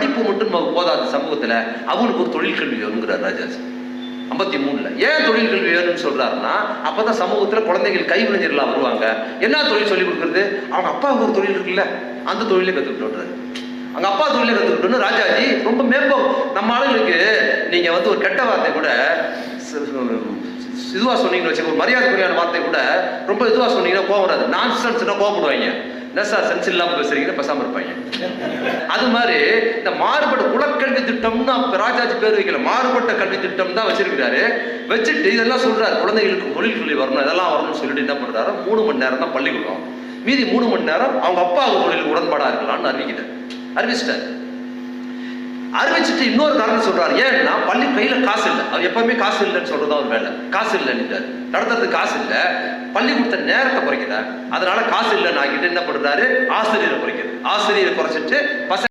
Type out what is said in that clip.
படிப்பு மட்டும் நமக்கு போதாது சமூகத்தில். அவனுக்கு ஒரு தொழில் கல்வி வேணுங்கிறார் ராஜாஜி. ஐம்பத்தி மூணுல. ஏன் தொழில் கல்வி வேணும்னு சொல்றாருன்னா அப்பதான் சமூகத்துல குழந்தைகள் கைவினைஞர்களா வருவாங்க. என்ன தொழில் சொல்லி கொடுக்குறது? அவங்க அப்பாவுக்கு ஒரு தொழில் இருக்குல்ல அந்த தொழிலே கத்துக்கிட்டு அவங்க அப்பா தொழிலை கற்றுக்கிட்டோன்னு ராஜாஜி ரொம்ப மேம்போ நம்ம ஆளுங்களுக்கு நீங்க வந்து ஒரு கெட்ட வார்த்தை கூட இதுவாக இதுவா சொன்னீங்கன்னு ஒரு மரியாதைக்குரியான வார்த்தை கூட ரொம்ப இதுவா சொன்னீங்கன்னா கோவம் வராது. நான் சென்ஸ்னா கோவப்படுவாங்க. என்ன சார் சென்ஸ் இல்லாம பேசுறீங்கன்னு பேசாம இருப்பாங்க. அது மாதிரி இந்த மாறுபட்ட குலக்கல்வி திட்டம்னு அப்ப ராஜாஜி பேர் வைக்கல. மாறுபட்ட கல்வி திட்டம் தான் வச்சிருக்கிறாரு. வச்சுட்டு இதெல்லாம் சொல்றாரு. குழந்தைகளுக்கு மொழி சொல்லி வரணும். இதெல்லாம் வரணும்னு சொல்லிட்டு என்ன பண்றாரு? மூணு மணி நேரம் தான் பள்ளிக்கூடம். மீதி மூணு மணி நேரம் அவங்க அப்பா தொழில் உடன்பாடா இருக்கலாம்னு அறிவிக்கிறார் அறிவிச்சிட்டாரு. அறிவிச்சிட்டு இன்னொரு காரணம் சொல்றாரு. ஏன்னா பள்ளி கையில காசு இல்லை. அவர் எப்பவுமே காசு இல்லைன்னு சொல்றது அவர் வேலை. காசு இல்லைன்னு நடத்துறதுக்கு காசு இல்லை. பள்ளி கொடுத்த நேரத்தை குறைக்கிறார். அதனால காசு இல்லைன்னு ஆகிட்டு என்ன பண்றாரு? ஆசிரியரை குறைக்கிறது ஆசிரியரை குறைச்சிட்டு பசங்க